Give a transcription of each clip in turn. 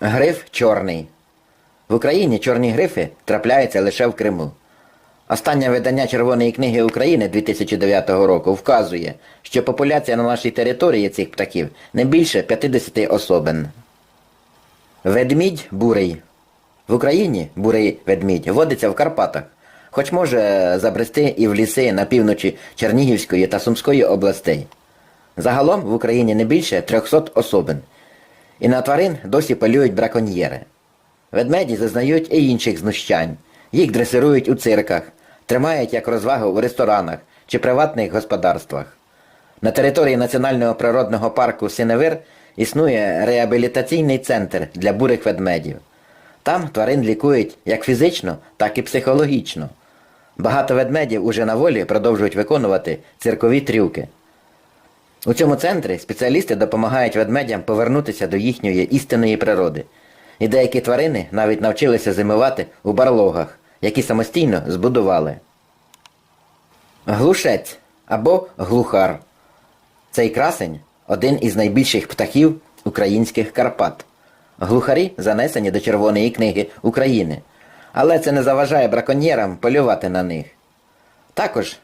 Гриф чорний. В Україні чорні грифи трапляються лише в Криму. Останнє видання Червоної книги України 2009 року вказує, що популяція на нашій території цих птахів не більше 50 особин. Ведмідь бурий. В Україні бурий ведмідь водиться в Карпатах, хоч може забрести і в ліси на півночі Чернігівської та Сумської областей. Загалом в Україні не більше 300 особин. І на тварин досі полюють браконьєри. Ведмеді зазнають і інших знущань. Їх дресирують у цирках, тримають як розвагу в ресторанах чи приватних господарствах. На території Національного природного парку Синевир існує реабілітаційний центр для бурих ведмедів. Там тварин лікують як фізично, так і психологічно. Багато ведмедів уже на волі продовжують виконувати циркові трюки. У цьому центрі спеціалісти допомагають ведмедям повернутися до їхньої істинної природи. І деякі тварини навіть навчилися зимувати у барлогах, які самостійно збудували. Глушець або глухар. Цей красень один із найбільших птахів українських Карпат. Глухарі занесені до Червоної книги України, але це не заважає браконьєрам полювати на них. Також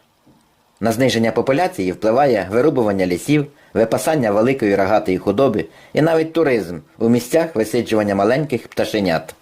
на зниження популяції впливає вирубування лісів, випасання великої рогатої худоби і навіть туризм у місцях висиджування маленьких пташенят.